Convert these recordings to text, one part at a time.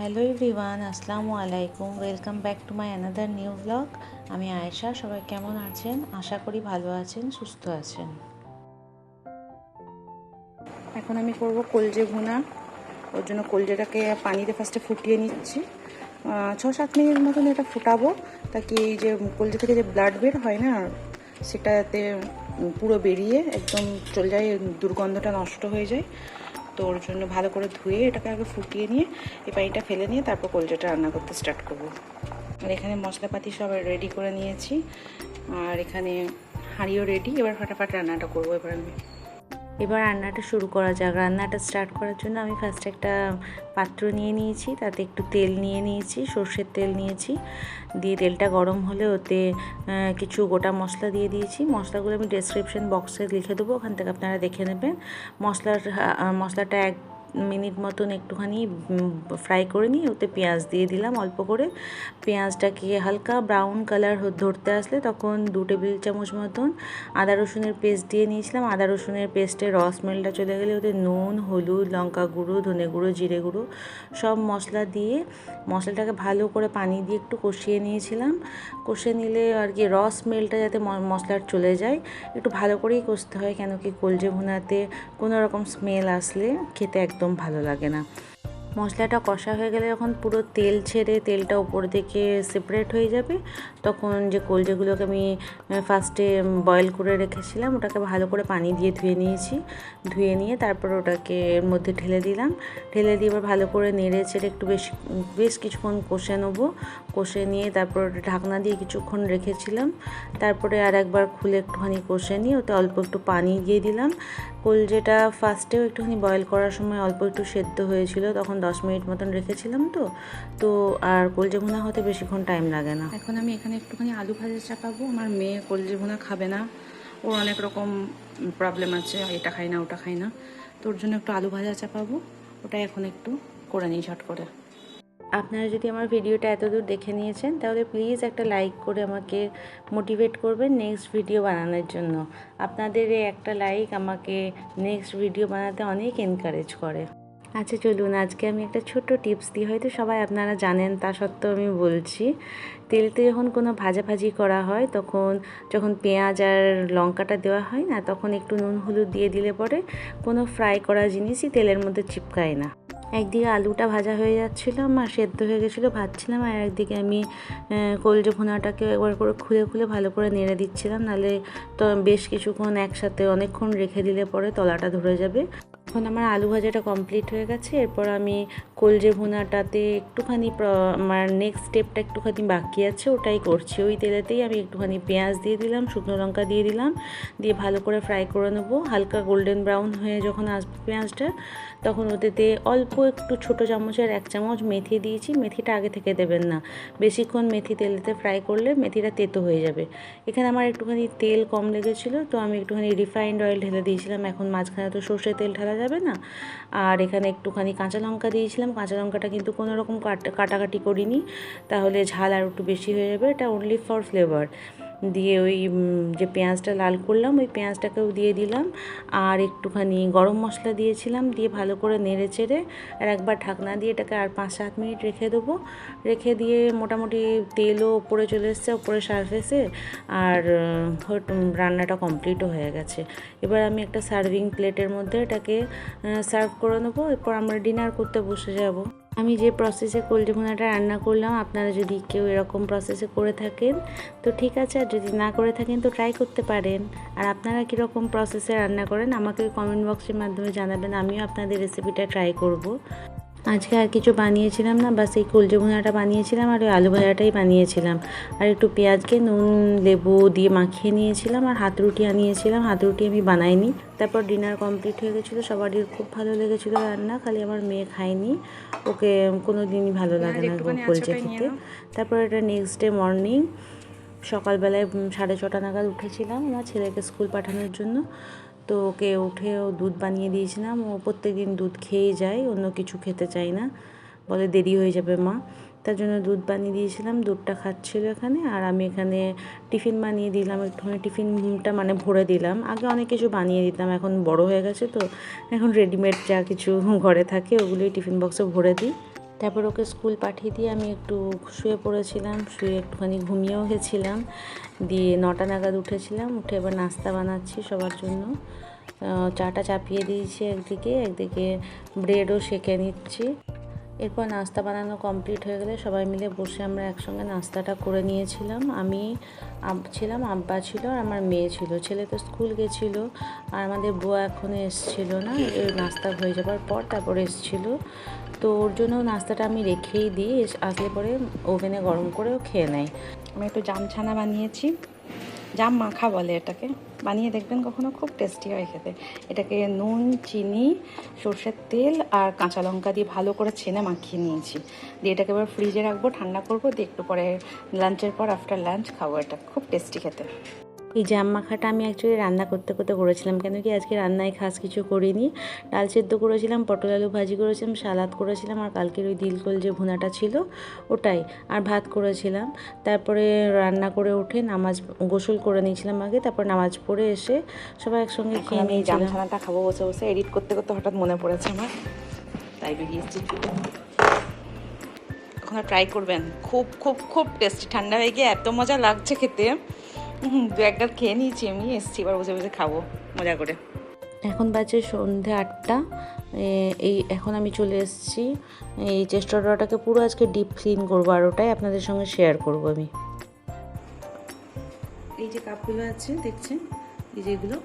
Hello everyone, আসসালামু আলাইকুম। Welcome back to my another new blog. আমি আয়েশা, সবাই কেমন আছেন? আশা করি ভালো আছেন, সুস্থ আছেন। এখন আমি করব কলজে ভুনা। ওর জন্য কলজেটাকে পানিতে ফার্স্টে ফুটিয়ে নিচ্ছি। ছ সাত মিনিট মতন এটা ফুটাবো। তাকি এই যে কলজে থেকে যে ব্লাড বের হয় না, সেটাতে পুরো বেরিয়ে একদম চলে যায়, দুর্গন্ধটা নষ্ট হয়ে যায়। তো ওর জন্য ভালো করে ধুয়ে এটাকে আগে ফুটিয়ে নিয়ে এই পানিটা ফেলে নিয়ে তারপর কলজাটা রান্না করতে স্টার্ট করব। আর এখানে মশলাপাতি সব রেডি করে নিয়েছি। আর এখানে হাঁড়িও রেডি এবার ফাটাফাট রান্নাটা করব এবার আমি। এবার রান্নাটা শুরু করা যাক। রান্নাটা স্টার্ট করার জন্য আমি ফার্স্ট একটা পাত্র নিয়ে নিয়েছি, তাতে একটু তেল নিয়ে নিয়েছি, সর্ষের তেল নিয়েছি। দিয়ে তেলটা গরম হলে ওতে কিছু গোটা মশলা দিয়ে দিয়েছি। মশলাগুলো আমি ডেসক্রিপশন বক্সে লিখে দেবো, ওখান থেকে আপনারা দেখে নেবেন। মশলার মশলাটা এক মিনিট মতন একটুখানি ফ্রাই করে নিয়ে ওতে পেঁয়াজ দিয়ে দিলাম অল্প করে। পেঁয়াজটাকে হালকা ব্রাউন কালার ধরতে আসলে তখন দু টেবিল চামচ মতন আদা রসুনের পেস্ট দিয়ে নিয়েছিলাম। আদা রসুনের পেস্টের রস স্মেলটা চলে গেলে ওতে নুন, হলুদ, লঙ্কা গুঁড়ো, ধনে গুঁড়ো, জিরে গুঁড়ো সব মশলা দিয়ে মশলাটাকে ভালো করে পানি দিয়ে একটু কষিয়ে নিয়েছিলাম। কষে নিলে আর কি রস স্মেলটা যাতে মশলার চলে যায়। একটু ভালো করেই কষতে হয় কেন কি কলজে ভুনাতে কোনো রকম স্মেল আসলে খেতে একদম ভালো লাগে না। মশলাটা কষা হয়ে গেলে যখন পুরো তেল ছেড়ে তেলটা উপর থেকে সেপারেট হয়ে যাবে, তখন যে কলজেগুলোকে আমি ফার্স্টে বয়েল করে রেখেছিলাম, ওটাকে ভালো করে পানি দিয়ে ধুয়ে নিয়েছি। ধুয়ে নিয়ে তারপর ওটাকে এর মধ্যে ঢেলে দিলাম। ঢেলে দিয়ে এবার ভালো করে নেড়ে চেড়ে একটু বেশ বেশ কিছুক্ষণ কষে নেব। কষে নিয়ে তারপর ওটা ঢাকনা দিয়ে কিছুক্ষণ রেখেছিলাম। তারপরে আর একবার খুলে একটুখানি কষে নিয়ে ওতে অল্প একটু পানি দিয়ে দিলাম। কলজেটা ফার্স্টেও একটুখানি বয়েল করার সময় অল্প একটু সেদ্ধ হয়েছিল, তখন দশ মিনিট মতন রেখেছিলাম তো। তো আর কলজে ভুনা হতে বেশিক্ষণ টাইম লাগে না। এখন আমি এখানে একটুখানি আলু ভাজা চাপাবো আমার মেয়ে কলজে ভুনা খাবে না, ওর অনেক রকম প্রবলেম আছে, এটা খাই না, ওটা খাই না। তো ওর জন্য একটু আলু ভাজা চাপাবো ওটা এখন একটু করে নিই ঝট করে। আপনারা যদি আমার ভিডিওটা এতদূর দেখে নিয়েছেন, তাহলে প্লিজ একটা লাইক করে আমাকে মোটিভেট করবেন নেক্সট ভিডিও বানানোর জন্য। আপনাদের এই একটা লাইক আমাকে নেক্সট ভিডিও বানাতে অনেক এনকারেজ করে। আচ্ছা চলুন, আজকে আমি একটা ছোট্ট টিপস দিই। হয়তো সবাই আপনারা জানেন, তা সত্ত্বেও আমি বলছি। তেলতে যখন কোনো ভাজাভাজি করা হয়, তখন যখন পেঁয়াজ আর লঙ্কাটা দেওয়া হয় না, তখন একটু নুন, হলুদ দিয়ে দিলে পরে কোনো ফ্রাই করা জিনিসই তেলের মধ্যে চিপকায় না। একদিকে আলুটা ভাজা হয়ে যাচ্ছিল আমার সেদ্ধ হয়ে গেছিল, ভাজছিলাম আর একদিকে আমি কলজে ভুনাটাকে একবার করে খুলে খুলে ভালো করে নেড়ে দিচ্ছিলাম নাহলে তো বেশ কিছুক্ষণ একসাথে অনেকক্ষণ রেখে দিলে পরে তলাটা ধরে যাবে। এখন আমার আলু ভাজাটা কমপ্লিট হয়ে গেছে। এরপর আমি কলজে ভুনাটাতে একটুখানি আমার নেক্সট স্টেপটা একটুখানি বাকি আছে, ওটাই করছি। ওই তেলেতেই আমি একটুখানি পেঁয়াজ দিয়ে দিলাম, শুকনো লঙ্কা দিয়ে দিলাম, দিয়ে ভালো করে ফ্রাই করে নেব। হালকা গোল্ডেন ব্রাউন হয়ে যখন আসবে পেঁয়াজটা, তখন ওতেতে অল্প একটু ছোটো চামচের এক চামচ মেথি দিয়েছি। মেথিটা আগে থেকে দেবেন না। বেশিক্ষণ মেথি তেলেতে ফ্রাই করলে মেথিটা তেতো হয়ে যাবে। এখানে আমার একটুখানি তেল কম লেগেছিলো, তো আমি একটুখানি রিফাইন্ড অয়েল ঢেলে দিয়েছিলাম। এখন মাঝখানে তো সর্ষে তেল ঢালা যাবে না। আর এখানে একটুখানি কাঁচা লঙ্কা দিয়েছিলাম। কাঁচা লঙ্কাটা কিন্তু কোনো রকম কাট- কাটাকাটি করিনি। তাহলে ঝাল আর একটু বেশি হয়ে যাবে। এটা অনলি ফর ফ্লেভার দিয়ে ওই যে পেঁয়াজটা লাল করলাম, ওই পেঁয়াজটাকেও দিয়ে দিলাম। আর একটুখানি গরম মশলা দিয়েছিলাম, দিয়ে ভালো করে নেড়ে চেড়ে আর একবার ঢাকনা দিয়ে এটাকে আর পাঁচ সাত মিনিট রেখে দেবো। রেখে দিয়ে মোটামুটি তেলও উপরে চলে এসছে উপরে সারফেসে আর রান্নাটা কমপ্লিটও হয়ে গেছে। এবার আমি একটা সার্ভিং প্লেটের মধ্যে এটাকে সার্ভ করে নেব। এরপর আমরা ডিনার করতে বসে যাব। আমি যে প্রসেসে কোল্ড ভুনাটা রান্না করলাম, আপনারা যদি কেউ এরকম প্রসেসে করে থাকেন, তো ঠিক আছে, আর যদি না করে থাকেন, তো ট্রাই করতে পারেন। আর আপনারা কীরকম প্রসেসে রান্না করেন, আমাকে কমেন্ট বক্সের মাধ্যমে জানাবেন, আমিও আপনাদের রেসিপিটা ট্রাই করব। আজকে আর কিছু বানিয়েছিলাম না বাস এই কলজি ভুনাটা বানিয়েছিলাম আর ওই আলু ভাজাটাই বানিয়েছিলাম। আর একটু পেঁয়াজকে নুন লেবু দিয়ে মাখিয়ে নিয়েছিলাম আর হাত রুটি আনিয়েছিলাম। হাত রুটি আমি বানাইনি। তারপর ডিনার কমপ্লিট হয়ে গেছিল সবারই খুব ভালো লেগেছিলো রান্না খালি আমার মেয়ে খায়নি। ওকে কোনো দিনই ভালো লাগে না কলজে খেতে। তারপর এটা নেক্সট ডে মর্নিং সকালবেলায় সাড়ে ছটা নাগাদ উঠেছিলাম আমার ছেলেকে স্কুল পাঠানোর জন্য। তো ওকে উঠে ও দুধ বানিয়ে দিয়েছিলাম। ও প্রত্যেক দিন দুধ খেয়েই যায়, অন্য কিছু খেতে চায় না। বলে দেরি হয়ে যাবে মা। তার জন্য দুধ বানিয়ে দিয়েছিলাম, দুধটা খাচ্ছিল এখানে। আর আমি এখানে টিফিন বানিয়ে দিলাম, একটুখানি টিফিনটা মানে ভরে দিলাম। আগে অনেক কিছু বানিয়ে দিতাম, এখন বড় হয়ে গেছে তো। এখন রেডিমেড যা কিছু ঘরে থাকে, ওগুলোই টিফিন বক্সে ভরে দিই। তারপর ওকে স্কুল পাঠিয়ে দিয়ে আমি একটু শুয়ে পড়েছিলাম, শুয়ে একটুখানি ঘুমিয়েও গেছিলাম। দিয়ে নটা নাগাদ উঠেছিলাম, উঠে এবার নাস্তা বানাচ্ছি সবার জন্য। চাটা চাপিয়ে দিয়েছি একদিকে একদিকে ব্রেডও সেঁকে নিচ্ছি। এরপর নাস্তা বানানো কমপ্লিট হয়ে গেলে সবাই মিলে বসে আমরা একসঙ্গে নাস্তাটা করে নিয়েছিলাম। আমি ছিলাম, আব্বা ছিল আর আমার মেয়ে ছিল। ছেলে তো স্কুল গেছিল আর আমাদের বুয়া এখনও এসছিল না। নাস্তা হয়ে যাবার পর তারপরে এসছিল। তো ওর জন্য নাস্তাটা আমি রেখেই দিই। আসলে পরে ওভেনে গরম করেও খেয়ে নেয়। আমি একটু জাম ছানা বানিয়েছি। জাম মাখা বলে এটাকে। বানিয়ে দেখবেন কখনো, খুব টেস্টি হয় খেতে। এটাকে নুন, চিনি, সর্ষের তেল আর কাঁচা লঙ্কা দিয়ে ভালো করে ছেনে মাখিয়ে নিয়েছি। দিয়ে এটাকে এবার ফ্রিজে রাখব, ঠান্ডা করব, দিয়ে একটু পরে লাঞ্চের পর আফটার লাঞ্চ খাব। এটা খুব টেস্টি খেতে। এই জাম মাখাটা আমি অ্যাকচুয়ালি রান্না করতে করতে করেছিলাম। কেন কি আজকে রান্নায় খাস কিছু করিনি। ডাল সেদ্ধ করেছিলাম পটল আলু ভাজি করেছিলাম সালাদ করেছিলাম আর কালকের ওই দিলকল যে ভুনাটা ছিল ওটাই আর ভাত করেছিলাম। তারপরে রান্না করে উঠে নামাজ গোসল করে নিয়েছিলাম আগে তারপর নামাজ পড়ে এসে সবাই একসঙ্গে খেয়ে আমি এই জাম ছানাটা খাব বসে বসে এডিট করতে করতে হঠাৎ মনে পড়েছে আমার। তাই বেরিয়ে এসেছি। কখনো ট্রাই করবেন। খুব খুব খুব টেস্টি ঠান্ডা হয়ে গিয়ে এত মজা লাগছে খেতে। হুম, দু একটা খেয়ে নিয়েছি আমি এসছি এবার বসে বসে খাব মজা করে। এখন বাজে সন্ধে আটটা এই এখন আমি চলে এসেছি এই চেস্টাটাকে পুরো আজকে ডিপ ক্লিন করব আর ওটাই আপনাদের সঙ্গে শেয়ার করব আমি। এই যে কাপগুলো আছে দেখছেন? এই যে এগুলো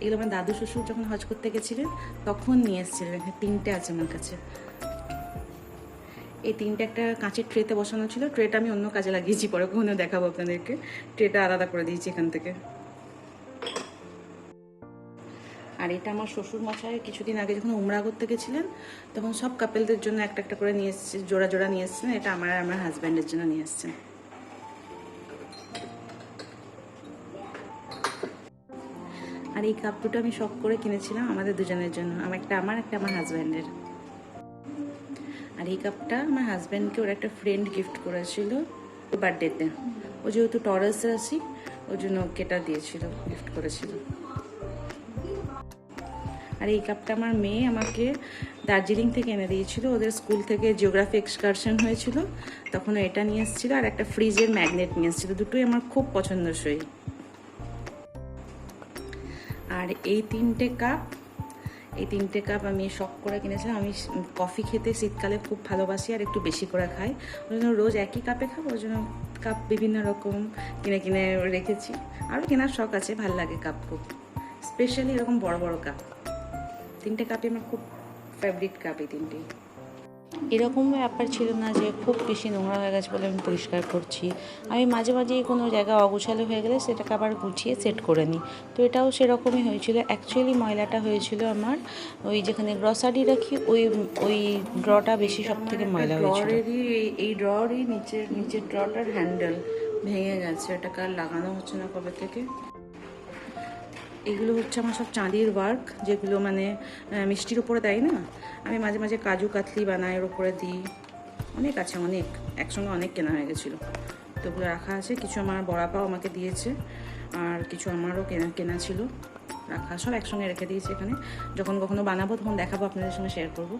এগুলো আমার দাদু শ্বশুর যখন হজ করতে গেছিলেন তখন নিয়ে এসেছিলেন তিনটে আছে আমার কাছে। এই তিনটে একটা কাঁচের ট্রেতে বসানো ছিল। ট্রেটা আমি অন্য কাজে লাগিয়েছি, পরে কখনো দেখাবো আপনাদেরকে। ট্রেটা আলাদা করে দিয়েছি এখান থেকে। আর এটা আমার শ্বশুর মশাই কিছুদিন আগে যখন উমরা করতে গেছিলেন, তখন সব কাপেলদের জন্য একটা একটা করে নিয়ে এসেছে, জোড়া জোড়া নিয়ে এসেছেন। এটা আমার আর আমার হাজব্যান্ডের জন্য নিয়ে এসেছেন। আর এই কাপ দুটো আমি শখ করে কিনেছিলাম আমাদের দুজনের জন্য। আমার একটা আমার একটা আমার হাজব্যান্ডের আর এই কাপটা আমার হাজব্যান্ডকে ওর একটা ফ্রেন্ড গিফট করেছিল বার্থডেতে ও যেহেতু টরাস রাশি, ওর জন্য ওকে এটা দিয়েছিল গিফট করেছিল। আর এই কাপটা আমার মেয়ে আমাকে দার্জিলিং থেকে এনে দিয়েছিল, ওদের স্কুল থেকে জিওগ্রাফি এক্সকারশন হয়েছিল, তখন এটা নিয়ে এসেছিল আর একটা ফ্রিজের ম্যাগনেট নিয়ে এসেছিল, দুটোই আমার খুব পছন্দসই। আর এই তিনটে কাপ এই তিনটে কাপ আমি শখ করে কিনেছিলাম। আমি কফি খেতে শীতকালে খুব ভালোবাসি আর একটু বেশি করে খাই। ওই জন্য রোজ একই কাপে খাব, ওই জন্য কাপ বিভিন্ন রকম কিনে কিনে রেখেছি। আরও কেনার শখ আছে, ভালো লাগে কাপ খুব। স্পেশালি এরকম বড় বড় কাপ তিনটে কাপই আমার খুব ফেভারিট কাপ এই তিনটেই। এরকম ব্যাপার ছিল না যে খুব বেশি নোংরা হয়ে গেছে বলে আমি পরিষ্কার করছি। আমি মাঝে মাঝে কোনো জায়গা অগোছালো হয়ে গেলে সেটাকে আবার গুছিয়ে সেট করে নিই। তো এটাও সেরকমই হয়েছিল। অ্যাকচুয়ালি ময়লাটা হয়েছিল আমার ওই যেখানে গ্রসারি রাখি ওই ওই ড্রটা বেশি সব থেকে ময়লা হয়েছিল। এই- ড্রয়ারই নিচের নিচের ড্রটার হ্যান্ডেল ভেঙে গেছে। এটা কার লাগানো হচ্ছে না কবে থেকে? এগুলো হচ্ছে আমার সব চাঁদির ওয়ার্ক যেগুলো মানে মিষ্টির উপরে দেয় না? আমি মাঝে মাঝে কাজু কাতলি বানাই এর উপরে দিই। অনেক আছে, অনেক। একসঙ্গে অনেক কেনা হয়ে গেছিল। তো ওগুলো রাখা আছে। কিছু আমার বড়াপাও আমাকে দিয়েছে, আর কিছু আমারও কেনা কেনা ছিল। রাখা সব একসঙ্গে রেখে দিয়েছি এখানে। যখন কখনো বানাবো, তখন দেখাবো, আপনাদের সঙ্গে শেয়ার করব।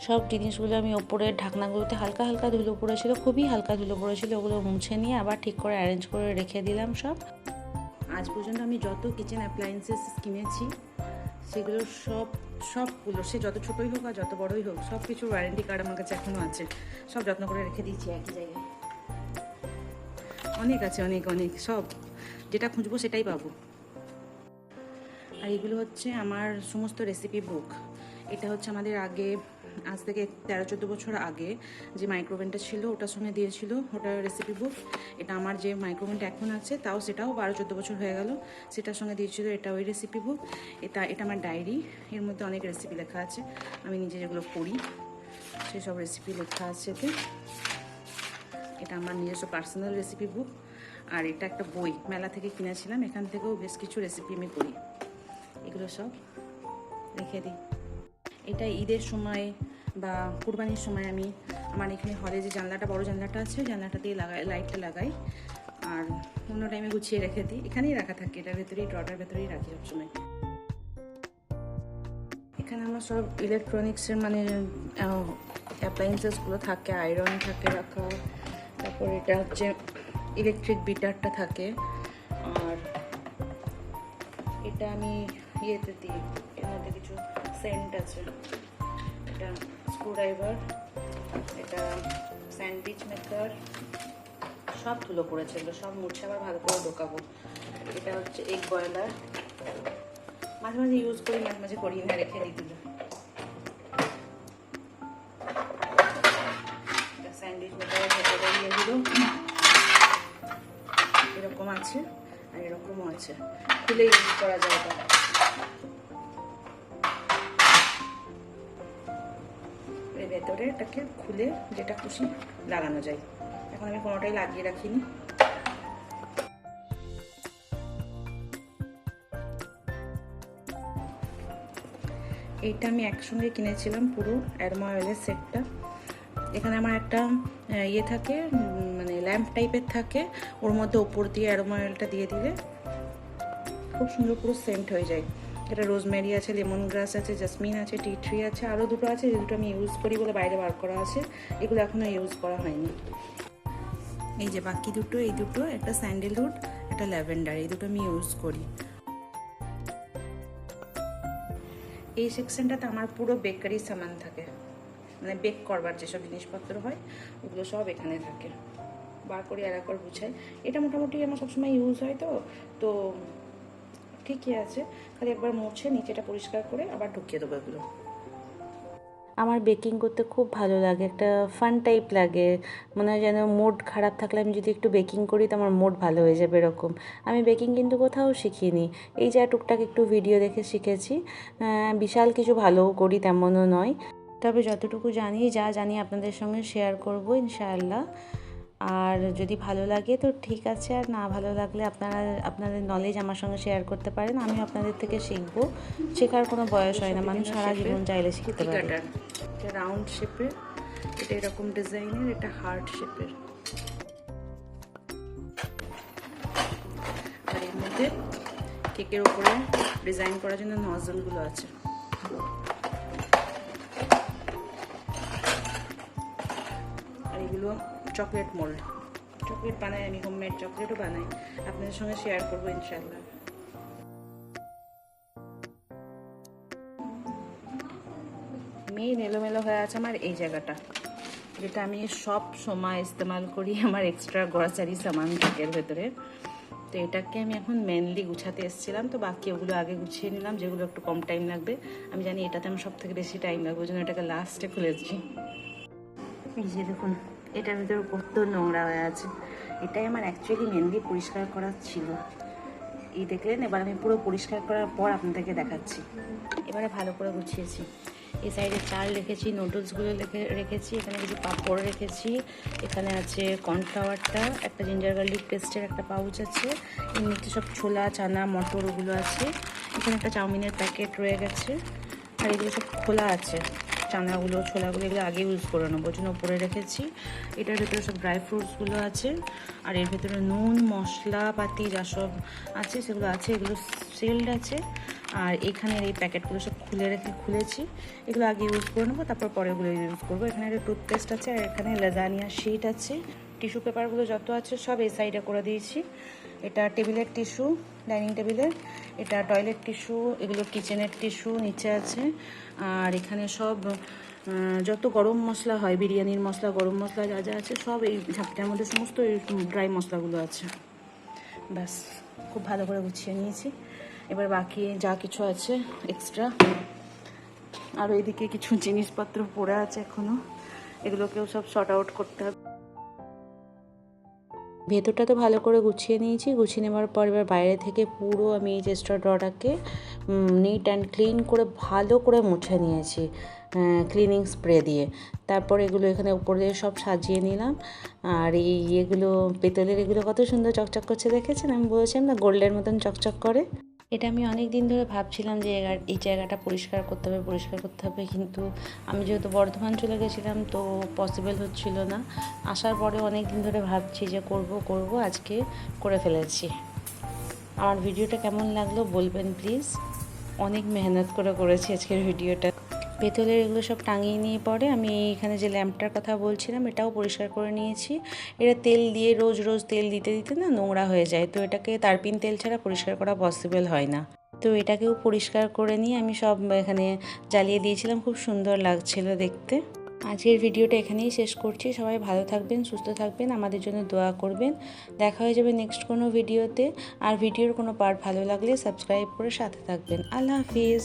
সব জিনিসগুলো আমি ওপরের ঢাকনাগুলোতে হালকা হালকা ধুলো পড়েছিল, খুবই হালকা ধুলো পড়েছিল। ওগুলো মুছে নিয়ে আবার ঠিক করে অ্যারেঞ্জ করে রেখে দিলাম সব। আজ পর্যন্ত আমি যত কিচেন অ্যাপ্লায়েন্সেস কিনেছি, সেগুলো সব, সবগুলো, সে যত ছোটোই হোক আর যত বড়ই হোক সব কিছুর ওয়ারেন্টি কার্ড আমার কাছে এখনও আছে। সব যত্ন করে রেখে দিয়েছি একই জায়গায়। অনেক আছে, অনেক অনেক, সব। যেটা খুঁজবো সেটাই পাবো। আর এগুলো হচ্ছে আমার সমস্ত রেসিপি বুক এটা হচ্ছে আমাদের আগে, আজ থেকে তেরো চোদ্দ বছর আগে যে মাইক্রোওভেনটা ছিল ওটার সঙ্গে দিয়েছিল ওটা রেসিপি বুক এটা আমার যে মাইক্রোওভেনটা এখন আছে, তাও সেটাও বারো চোদ্দ বছর হয়ে গেল। সেটার সঙ্গে দিয়েছিল এটা ওই রেসিপি বুক এটা এটা আমার ডায়েরি এর মধ্যে অনেক রেসিপি লেখা আছে। আমি নিজে যেগুলো করি সেসব রেসিপি লেখা আছে এতে। এটা আমার নিজস্ব পার্সোনাল রেসিপি বুক আর এটা একটা বই, মেলা থেকে কিনেছিলাম। এখান থেকেও বেশ কিছু রেসিপি আমি করি সব রেখে দিই। এটা ঈদের সময় বা কুরবানির সময় আমি আমার এখানে হলে যে জানলাটা, বড় জানলাটা আছে জানলাটা দিয়ে লাগাই, লাইটটা লাগাই। আর অন্য টাইমে গুছিয়ে রেখে দিই। এখানেই রাখা থাকে, এটার ভেতরেই, ড্রটার ভেতরেই রাখি সবসময়। এখানে এখানে আমার সব ইলেকট্রনিক্সের মানে অ্যাপ্লায়েন্সেসগুলো থাকে আয়রন থাকে রাখা। তারপর এটা হচ্ছে ইলেকট্রিক বিটারটা থাকে। আর এটা আমি ইয়েতে দিই এর মধ্যে কিছু সেন্ট আছে। এটা স্ক্রুড্রাইভার এটা স্যান্ডউইচ মেকার সব ধুলো পড়েছে এগুলো, সব মুছে আবার ভালো করে ঢোকাবো। এটা হচ্ছে এগ বয়লার মাঝে মাঝে ইউজ করি, মাঝে মাঝে করি না, রেখে দিই। আছে খুলে ইউজ করা যায় এটা এর ভেতরে এটাকে খুলে যেটা খুশি লাগানো যায়। এখন আমি কোনোটাই লাগিয়ে রাখিনি। এইটা আমি একসঙ্গে কিনেছিলাম পুরো অ্যারোমা অয়েলের সেটটা। এখানে আমার একটা ইয়ে থাকে মানে ল্যাম্প টাইপের থাকে। ওর মধ্যে ওপর দিয়ে অ্যারোমা অয়েলটা দিয়ে দিলে খুব সুন্দর পুরো সেন্ট হয়ে যায়। এটা রোজমেরি আছে লেমন গ্রাস আছে জাসমিন আছে টি ট্রি আছে আরও দুটো আছে যে দুটো আমি ইউজ করি বলে বাইরে বার করা আছে। এগুলো এখনও ইউজ করা হয়নি। এই যে বাকি দুটো, এই দুটো, একটা স্যান্ডেলউড একটা ল্যাভেন্ডার এই দুটো আমি ইউজ করি। এই সেকশনটাতে আমার পুরো বেকারি সামান থাকে। মানে বেক করবার যেসব জিনিসপত্র হয়, ওগুলো সব এখানে থাকে। বার করে, আর একবার গুছাই। এটা মোটামুটি আমার সবসময় ইউজ হয় তো। তো ঠিকই আছে, খালি একবার মুছে নিচেটা পরিষ্কার করে আবার ঢুকিয়ে দেবো এগুলো। আমার বেকিং করতে খুব ভালো লাগে, একটা ফান টাইপ লাগে। মনে হয় যেন মুড খারাপ থাকলে আমি যদি একটু বেকিং করি তো আমার মুড ভালো হয়ে যাবে এরকম। আমি বেকিং কিন্তু কোথাও শিখিনি। এই যা টুকটাক একটু ভিডিও দেখে শিখেছি। বিশাল কিছু ভালোও করি তেমনও নয়। তবে যতটুকু জানি, যা জানি আপনাদের সঙ্গে শেয়ার করব, ইনশাআল্লাহ। আর যদি ভালো লাগে তো ঠিক আছে আর না ভালো লাগলে আপনারা আপনাদের নলেজ আমার সঙ্গে শেয়ার করতে পারেন আমি আপনাদের থেকে শিখব। শেখার কোনো বয়স হয় না মানুষ সারা জীবন চাইলে শিখতে পারে এটা রাউন্ড শেপের এটা এরকম ডিজাইনের এটা হার্ট শেপের আর এর মধ্যে কেকের উপরে ডিজাইন করার জন্য নজলগুলো আছে। চকলেট মোল্ড চকলেট বানাই আমি হোমমেড চকলেটও বানাই। আপনাদের সঙ্গে শেয়ার করব ইনশাল্লাহ মেন এলোমেলো হয়ে আছে আমার এই জায়গাটা, যেটা আমি সব সময় ইস্তেমাল করি আমার এক্সট্রা গ্রসারি সামান কেকের ভেতরে। তো এটাকে আমি এখন মেনলি গুছাতে এসেছিলাম, তো বাকি ওগুলো আগে গুছিয়ে নিলাম, যেগুলো একটু কম টাইম লাগবে। আমি জানি এটাতে আমার সব থেকে বেশি টাইম লাগবে, ওই জন্য এটাকে লাস্টে খুলেছি এই যে দেখুন এটার ভিতরে কত নোংরা হয়ে আছে। এটাই আমার অ্যাকচুয়ালি মেনলি পরিষ্কার করার ছিল। এই দেখলেন, এবার আমি পুরো পরিষ্কার করার পর আপনাদেরকে দেখাচ্ছি। এবারে ভালো করে গুছিয়েছি। এই সাইডে চাল রেখেছি নুডলসগুলো রেখে, রেখেছি, এখানে কিছু পাঁপড় রেখেছি, এখানে আছে কর্নফ্লাওয়ারটা একটা জিঞ্জার গার্লিক পেস্টের একটা পাউচ আছে, এমনিতে সব ছোলা, চানা, মটর ওগুলো আছে, এখানে একটা চাউমিনের প্যাকেট রয়ে গেছে, আর এগুলো সব খোলা আছে। চানাগুলো ছোলাগুলো এগুলো আগে ইউজ করে নেব। জন্য উপরে রেখেছি। এটার ভেতরে সব ড্রাই ফ্রুটসগুলো আছে। আর এর ভেতরে নুন, মশলা পাতি যা সব আছে, সেগুলো আছে, এগুলো সেলড আছে। আর এখানের এই প্যাকেটগুলো সব খুলে রেখে, খুলেছি। এগুলো আগে ইউজ করে নেব, তারপর পরেগুলো ইউজ করব। এখানে একটা টুথপেস্ট আছে আর এখানে লেজানিয়া শিট আছে। টিস্যু পেপারগুলো যত আছে সব এই সাইডে করে দিয়েছি। এটা টেবিলের টিস্যু ডাইনিং টেবিলের। এটা টয়লেট টিস্যু, এগুলো কিচেনের টিস্যু নিচে আছে। আর এখানে সব যত গরম মশলা হয়, বিরিয়ানির মশলা, গরম মশলা যা যা আছে, সব এই ঝাপটার মধ্যে সমস্ত এই ড্রাই মশলাগুলো আছে। ব্যাস, খুব ভালো করে গুছিয়ে নিয়েছি। এবার বাকি যা কিছু আছে এক্সট্রা আর এদিকে কিছু জিনিসপত্র পড়ে আছে এখনও এগুলোকেও সব শর্ট আউট করতে হবে। ভেতরটা তো ভালো করে গুছিয়ে নিয়েছি। গুছিয়ে নেওয়ার পর এবার বাইরে থেকে পুরো আমি এই চেস্টার ড্রটাকে নিট অ্যান্ড ক্লিন করে ভালো করে মুছে নিয়েছি ক্লিনিং স্প্রে দিয়ে। তারপর এগুলো এখানে উপর দিয়ে সব সাজিয়ে নিলাম। আর এই ইয়েগুলো, পেতলের এগুলো কত সুন্দর চকচক করছে দেখেছেন? আমি বলেছিলাম না, গোল্ডের মতন চকচক করে। এটা আমি অনেক দিন ধরে ভাবছিলাম যে এই জায়গাটা পরিষ্কার করতে হবে, পরিষ্কার করতে হবে। কিন্তু আমি যেহেতু বর্ধমান চলে গেছিলাম, তো পসিবল হচ্ছিল না। আসার পরে অনেক দিন ধরে ভাবছি যে করব করব, আজকে করে ফেলেছি। আমার ভিডিওটা কেমন লাগল বলবেন প্লিজ অনেক মেহনত করে করেছি আজকের ভিডিওটা। পেতলের এগুলো সব টাঙিয়ে নিয়ে পরে আমি এখানে যে ল্যাম্পটার কথা বলছিলাম, এটাও পরিষ্কার করে নিয়েছি। এটা তেল দিয়ে রোজ রোজ তেল দিতে দিতে না নোংরা হয়ে যায়, তো এটাকে তারপিন তেল ছাড়া পরিষ্কার করা পসিবল হয় না। তো এটাকেও পরিষ্কার করে নিয়ে আমি সব এখানে জ্বালিয়ে দিয়েছিলাম, খুব সুন্দর লাগছিল দেখতে। আজকের ভিডিওটা এখানেই শেষ করছি। সবাই ভালো থাকবেন, সুস্থ থাকবেন, আমাদের জন্য দোয়া করবেন। দেখা হয়ে যাবে নেক্সট কোনো ভিডিওতে। আর ভিডিওর কোনো পার্ট ভালো লাগলে সাবস্ক্রাইব করে সাথে থাকবেন। আল্লাহ হাফিজ।